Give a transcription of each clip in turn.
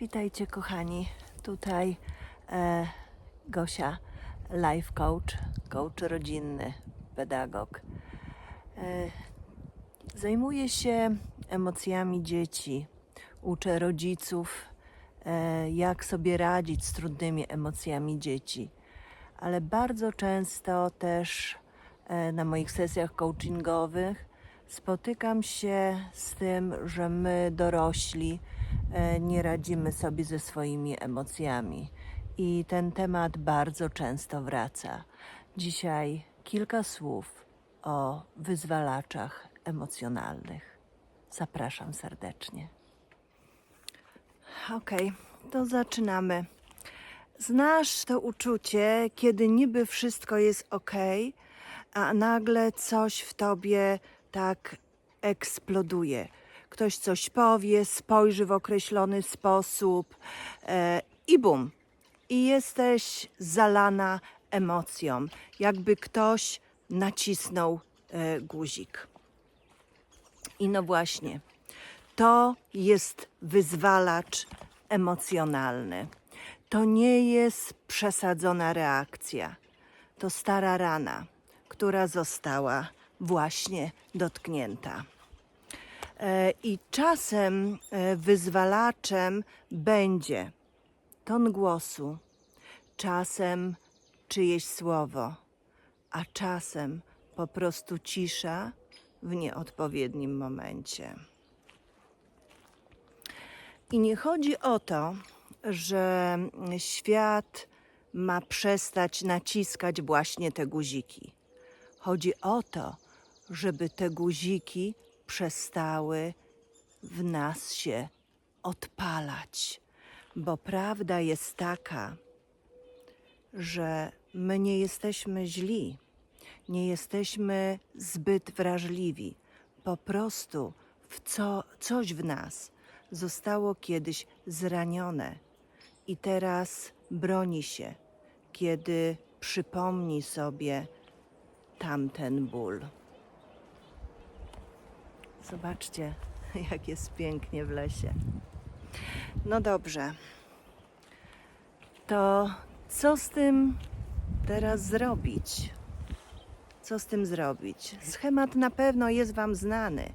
Witajcie kochani, tutaj e, Gosia, life coach, coach rodzinny, pedagog. E, zajmuję się emocjami dzieci, uczę rodziców, e, jak sobie radzić z trudnymi emocjami dzieci, ale bardzo często też e, na moich sesjach coachingowych spotykam się z tym, że my dorośli e, nie radzimy sobie ze swoimi emocjami. I ten temat bardzo często wraca. Dzisiaj kilka słów o wyzwalaczach emocjonalnych. Zapraszam serdecznie. Okej, to zaczynamy. Znasz to uczucie, kiedy niby wszystko jest ok, a nagle coś w tobie tak eksploduje. Ktoś coś powie, spojrzy w określony sposób e, i bum. I jesteś zalana emocją, jakby ktoś nacisnął e, guzik. I no właśnie, to jest wyzwalacz emocjonalny. To nie jest przesadzona reakcja. To stara rana, która została właśnie dotknięta. E, I czasem e, wyzwalaczem będzie ton głosu, czasem czyjeś słowo, a czasem po prostu cisza w nieodpowiednim momencie. I nie chodzi o to, że świat ma przestać naciskać właśnie te guziki. Chodzi o to, żeby te guziki przestały w nas się odpalać. Bo prawda jest taka, że my nie jesteśmy źli, nie jesteśmy zbyt wrażliwi. Po prostu w co, coś w nas zostało kiedyś zranione i teraz broni się, kiedy przypomni sobie tamten ból. Zobaczcie, jak jest pięknie w lesie. No dobrze. To co z tym teraz zrobić? Co z tym zrobić? Schemat na pewno jest Wam znany,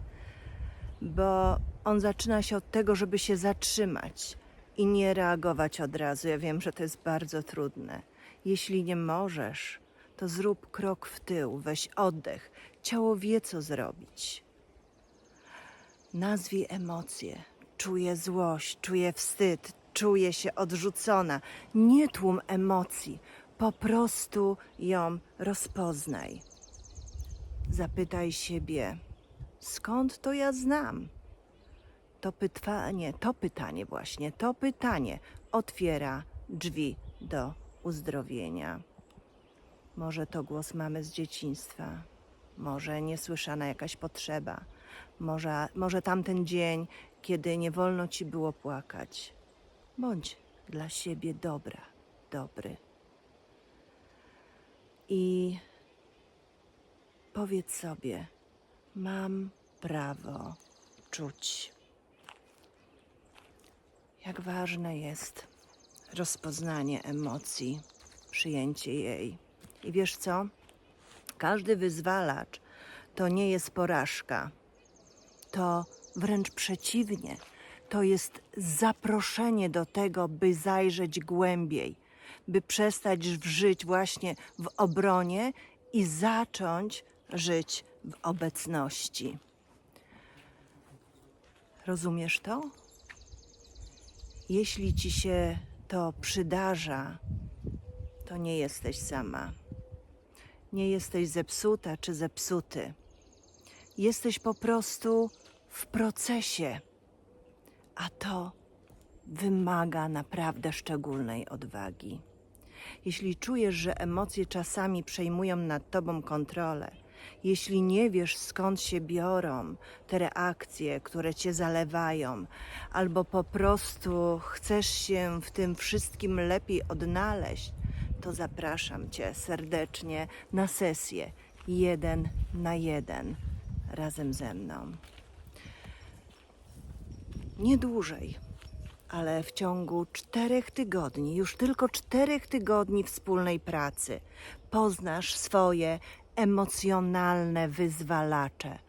bo on zaczyna się od tego, żeby się zatrzymać i nie reagować od razu. Ja wiem, że to jest bardzo trudne. Jeśli nie możesz, to zrób krok w tył, weź oddech. Ciało wie, co zrobić. Nazwij emocje. Czuję złość, czuję wstyd, czuję się odrzucona. Nie tłum emocji, po prostu ją rozpoznaj. Zapytaj siebie, skąd to ja znam? To pytanie, to pytanie właśnie, to pytanie otwiera drzwi do uzdrowienia. Może to głos mamy z dzieciństwa, może niesłyszana jakaś potrzeba, może, może tamten dzień, kiedy nie wolno ci było płakać. Bądź dla siebie dobra, dobry. I powiedz sobie: Mam prawo czuć. Jak ważne jest rozpoznanie emocji, przyjęcie jej. I wiesz co? Każdy wyzwalacz to nie jest porażka. To wręcz przeciwnie. To jest zaproszenie do tego, by zajrzeć głębiej, by przestać żyć właśnie w obronie i zacząć żyć w obecności. Rozumiesz to? Jeśli ci się to przydarza, to nie jesteś sama. Nie jesteś zepsuta czy zepsuty. Jesteś po prostu w procesie, a to wymaga naprawdę szczególnej odwagi. Jeśli czujesz, że emocje czasami przejmują nad tobą kontrolę, jeśli nie wiesz skąd się biorą te reakcje, które cię zalewają, albo po prostu chcesz się w tym wszystkim lepiej odnaleźć, to zapraszam cię serdecznie na sesję jeden na jeden razem ze mną. Nie dłużej. ale w ciągu czterech tygodni, już tylko czterech tygodni wspólnej pracy, poznasz swoje emocjonalne wyzwalacze.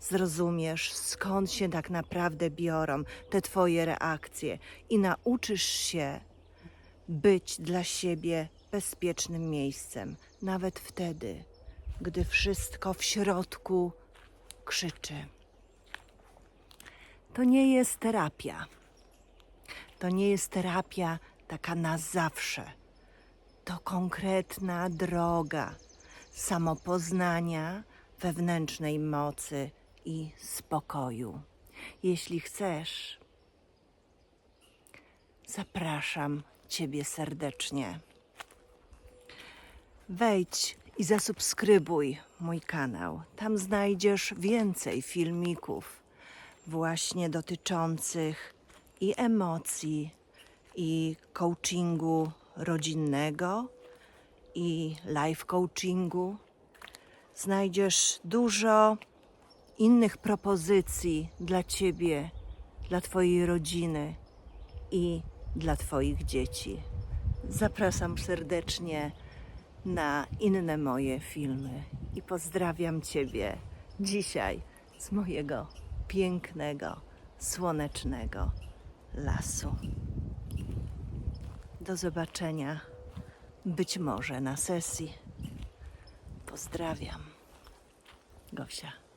Zrozumiesz, skąd się tak naprawdę biorą te Twoje reakcje i nauczysz się być dla siebie bezpiecznym miejscem, nawet wtedy, gdy wszystko w środku krzyczy. To nie jest terapia. To nie jest terapia taka na zawsze. To konkretna droga samopoznania, wewnętrznej mocy i spokoju. Jeśli chcesz, zapraszam Ciebie serdecznie. Wejdź i zasubskrybuj mój kanał. Tam znajdziesz więcej filmików, właśnie dotyczących i emocji, i coachingu rodzinnego, i life coachingu. Znajdziesz dużo innych propozycji dla Ciebie, dla Twojej rodziny i dla Twoich dzieci. Zapraszam serdecznie na inne moje filmy i pozdrawiam Ciebie dzisiaj z mojego pięknego, słonecznego lasu. Do zobaczenia być może na sesji. Pozdrawiam. Gosia.